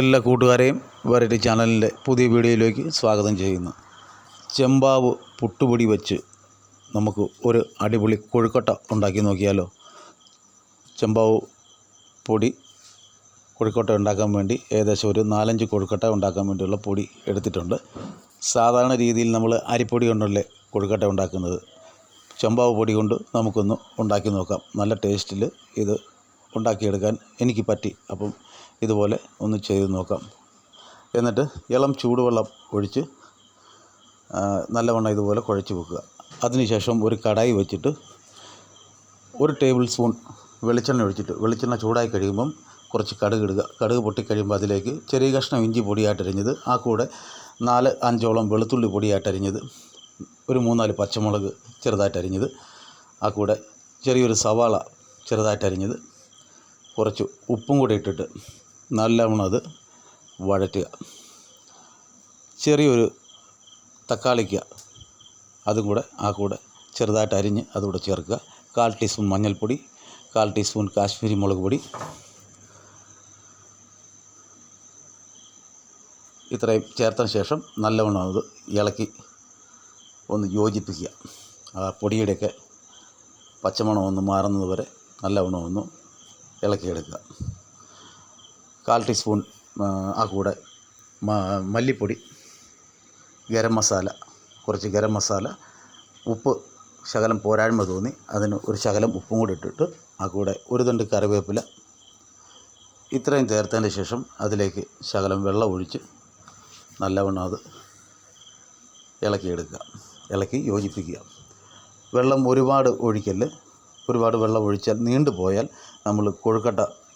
എല്ലാ കൂട്ടുകാരെയും വെറൈറ്റി ചാനലിന്റെ പുതിയ വീഡിയോയിലേക്ക് സ്വാഗതം ചെയ്യുന്നു. ചെമ്പാവ് പുട്ടുപൊടി വെച്ച് നമുക്ക് ഒരു അടിപൊളി കൊഴുക്കട്ട ഉണ്ടാക്കി നോക്കിയാലോ? ചെമ്പാവ് പൊടി കൊഴുക്കട്ട ഉണ്ടാക്കാൻ വേണ്ടി ഏകദേശം ഒരു നാലഞ്ച് കൊഴുക്കട്ട ഉണ്ടാക്കാൻ വേണ്ടിയുള്ള പൊടി എടുത്തിട്ടുണ്ട്. സാധാരണ രീതിയിൽ നമ്മൾ അരിപ്പൊടി കൊണ്ടല്ലേ കൊഴുക്കട്ട ഉണ്ടാക്കുന്നത്? ചെമ്പാവ് പൊടി കൊണ്ട് നമുക്കൊന്ന് ഉണ്ടാക്കി നോക്കാം. നല്ല ടേസ്റ്റിൽ ഇത് ഉണ്ടാക്കിയെടുക്കാൻ എനിക്ക് പറ്റി. അപ്പം ഇതുപോലെ ഒന്ന് ചെയ്ത് നോക്കാം. എന്നിട്ട് ഇളം ചൂടുവെള്ളം ഒഴിച്ച് നല്ലവണ്ണം ഇതുപോലെ കുഴച്ച് വെക്കുക. അതിനുശേഷം ഒരു കടായി വെച്ചിട്ട് ഒരു ടേബിൾ സ്പൂൺ വെളിച്ചെണ്ണ ഒഴിച്ചിട്ട് വെളിച്ചെണ്ണ ചൂടായി കഴിയുമ്പം കുറച്ച് കടുക് ഇടുക. കടുക് പൊട്ടിക്കഴിയുമ്പോൾ അതിലേക്ക് ചെറിയ കഷ്ണം ഇഞ്ചി പൊടിയായിട്ടരിഞ്ഞത് ആ കൂടെ നാല് അഞ്ചോളം വെളുത്തുള്ളി പൊടിയായിട്ടരിഞ്ഞത് ഒരു മൂന്നാൽ പച്ചമുളക് ചെറുതായിട്ടരിഞ്ഞത് ആ കൂടെ ചെറിയൊരു സവാള ചെറുതായിട്ടരിഞ്ഞത് കുറച്ച് ഉപ്പും കൂടി ഇട്ടിട്ട് നല്ലവണ്ണം അത് വഴറ്റുക. ചെറിയൊരു തക്കാളിക്ക അതും കൂടെ ആ കൂടെ ചെറുതായിട്ട് അരിഞ്ഞ് അതുകൂടെ ചേർക്കുക. കാൽ ടീസ്പൂൺ മഞ്ഞൾപ്പൊടി കാൽ ടീസ്പൂൺ കാശ്മീരി മുളക് പൊടി. ഇത്രയും ചേർത്തതിന് ശേഷം നല്ലവണ്ണം അത് ഇളക്കി ഒന്ന് യോജിപ്പിക്കുക. ആ പൊടിയുടെയൊക്കെ പച്ചമണം ഒന്ന് മാറുന്നത് വരെ നല്ലവണ്ണം ഒന്ന് ഇളക്കിയെടുക്കുക. കാൽ ടീസ്പൂൺ ആ, കൂടെ മല്ലിപ്പൊടി ഗരം മസാല കുറച്ച് ഗരം മസാല ഉപ്പ് ശകലം പോരായ്മ തോന്നി അതിന് ഒരു ശകലം ഉപ്പും കൂടി ഇട്ടിട്ട് ആ കൂടെ ഒരു തണ്ട് കറിവേപ്പില ഇത്രയും ചേർത്തതിന് ശേഷം അതിലേക്ക് ശകലം വെള്ളം ഒഴിച്ച് നല്ലവണ്ണം അത് ഇളക്കിയെടുക്കുക ഇളക്കി യോജിപ്പിക്കുക. വെള്ളം ഒരുപാട് ഒഴിക്കൽ ഒരുപാട് വെള്ളം ഒഴിച്ചാൽ നീണ്ടു പോയാൽ നമ്മൾ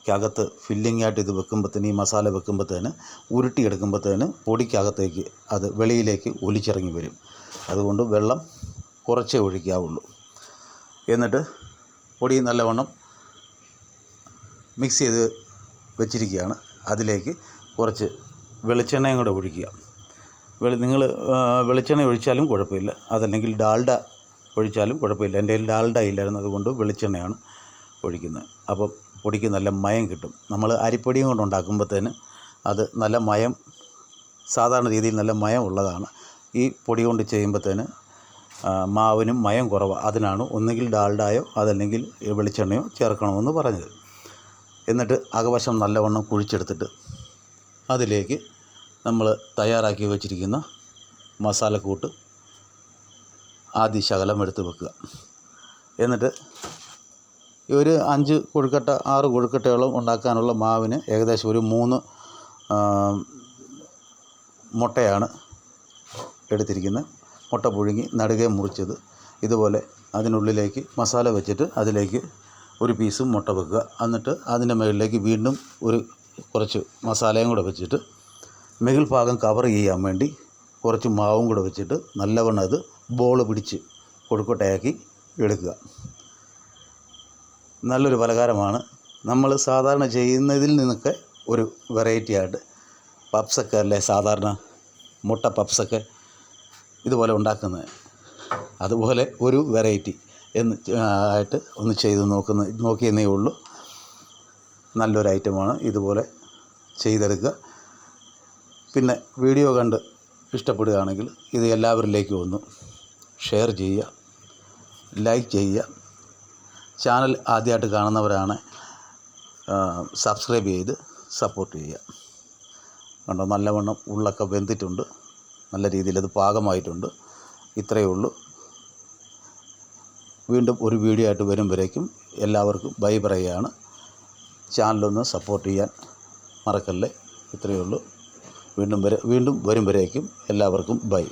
കൊഴുക്കട്ടയ്ക്കകത്ത് ഫില്ലിംഗ് ആയിട്ട് ഇത് വെക്കുമ്പോഴത്തേന് ഈ മസാല വെക്കുമ്പോഴത്തേന് ഉരുട്ടിയെടുക്കുമ്പോഴത്തേന് പൊടിക്കകത്തേക്ക് അത് വെളിയിലേക്ക് ഒലിച്ചിറങ്ങി വരും. അതുകൊണ്ട് വെള്ളം കുറച്ചേ ഒഴിക്കാവുള്ളൂ. എന്നിട്ട് പൊടി നല്ലവണ്ണം മിക്സ് ചെയ്ത് വെച്ചിരിക്കുകയാണ്. അതിലേക്ക് കുറച്ച് വെളിച്ചെണ്ണയും കൂടെ ഒഴിക്കുക. വെളി നിങ്ങൾ വെളിച്ചെണ്ണ ഒഴിച്ചാലും കുഴപ്പമില്ല. അതല്ലെങ്കിൽ ഡാൽഡ ഒഴിച്ചാലും കുഴപ്പമില്ല. എന്റെ കയ്യിൽ ഡാൽഡ ഇല്ലായിരുന്നു. അതുകൊണ്ട് വെളിച്ചെണ്ണയാണ് ഒഴിക്കുന്നത് അപ്പോൾ പൊടിക്ക് നല്ല മയം കിട്ടും. നമ്മൾ അരിപ്പൊടിയും കൊണ്ട് ഉണ്ടാക്കുമ്പോഴത്തേന് അത് നല്ല മയം സാധാരണ രീതിയിൽ നല്ല മയം ഉള്ളതാണ്. ഈ പൊടി കൊണ്ട് ചെയ്യുമ്പോഴത്തേന് മാവിനും മയം കുറവാണ് അതിനാണ് ഒന്നുകിൽ ഡാൽഡായോ അതല്ലെങ്കിൽ വെളിച്ചെണ്ണയോ ചേർക്കണമെന്ന് പറഞ്ഞത്. എന്നിട്ട് അകവശം നല്ലവണ്ണം കുഴിച്ചെടുത്തിട്ട് അതിലേക്ക് നമ്മൾ തയ്യാറാക്കി വെച്ചിരിക്കുന്ന മസാലക്കൂട്ട് ആദ്യ ശകലം എടുത്ത് വെക്കുക. എന്നിട്ട് ഒരു അഞ്ച് കൊഴുക്കട്ട ആറ് കൊഴുക്കട്ടയോളം ഉണ്ടാക്കാനുള്ള മാവിന് ഏകദേശം ഒരു മൂന്ന് മുട്ടയാണ് എടുത്തിരിക്കുന്നത്. മുട്ട പുഴുങ്ങി നടുകെ മുറിച്ചത്. ഇതുപോലെ അതിനുള്ളിലേക്ക് മസാല വെച്ചിട്ട് അതിലേക്ക് ഒരു പീസും മുട്ട വെക്കുക. എന്നിട്ട് അതിന്റെ മുകളിലേക്ക് വീണ്ടും ഒരു കുറച്ച് മസാലയും കൂടെ വെച്ചിട്ട് മികൽ ഭാഗം കവർ ചെയ്യാൻ വേണ്ടി കുറച്ച് മാവും കൂടെ വെച്ചിട്ട് നല്ലവണ്ണം അത് ബോൾ പിടിച്ച് കൊഴുക്കട്ടയാക്കി എടുക്കുക. നല്ലൊരു പലഹാരമാണ്. നമ്മൾ സാധാരണ ചെയ്യുന്നതിൽ നിന്നൊക്കെ ഒരു വെറൈറ്റി ആയിട്ട് പപ്സൊക്കെ അല്ലേ സാധാരണ മുട്ട പപ്സൊക്കെ ഇതുപോലെ ഉണ്ടാക്കുന്നത്. അതുപോലെ ഒരു വെറൈറ്റി എന്ന് ആയിട്ട് ഒന്ന് ചെയ്ത് നോക്കുന്ന നോക്കിയെന്നേ ഉള്ളൂ. നല്ലൊരു ഐറ്റമാണ് ഇതുപോലെ ചെയ്തെടുക്കുക. പിന്നെ വീഡിയോ കണ്ട് ഇഷ്ടപ്പെടുകയാണെങ്കിൽ ഇത് എല്ലാവരിലേക്കും ഒന്ന് ഷെയർ ചെയ്യുക ലൈക്ക് ചെയ്യുക ചാനൽ ആദ്യമായിട്ട് കാണുന്നവരാണ് സബ്സ്ക്രൈബ് ചെയ്ത് സപ്പോർട്ട് ചെയ്യുക. കണ്ടോ നല്ലവണ്ണം ഉള്ളൊക്കെ വെന്തിട്ടുണ്ട്. നല്ല രീതിയിൽ അത് പാകമായിട്ടുണ്ട്. ഇത്രയേ ഉള്ളൂ. വീണ്ടും ഒരു വീഡിയോ ആയിട്ട് വരും വരുമ്പോഴേക്കും എല്ലാവർക്കും ബൈ പറയുകയാണ്. ചാനലൊന്ന് സപ്പോർട്ട് ചെയ്യാൻ മറക്കല്ലേ? ഇത്രയേ ഉള്ളൂ. വീണ്ടും വരെ വീണ്ടും വരുമ്പോഴേക്കും എല്ലാവർക്കും ബൈ.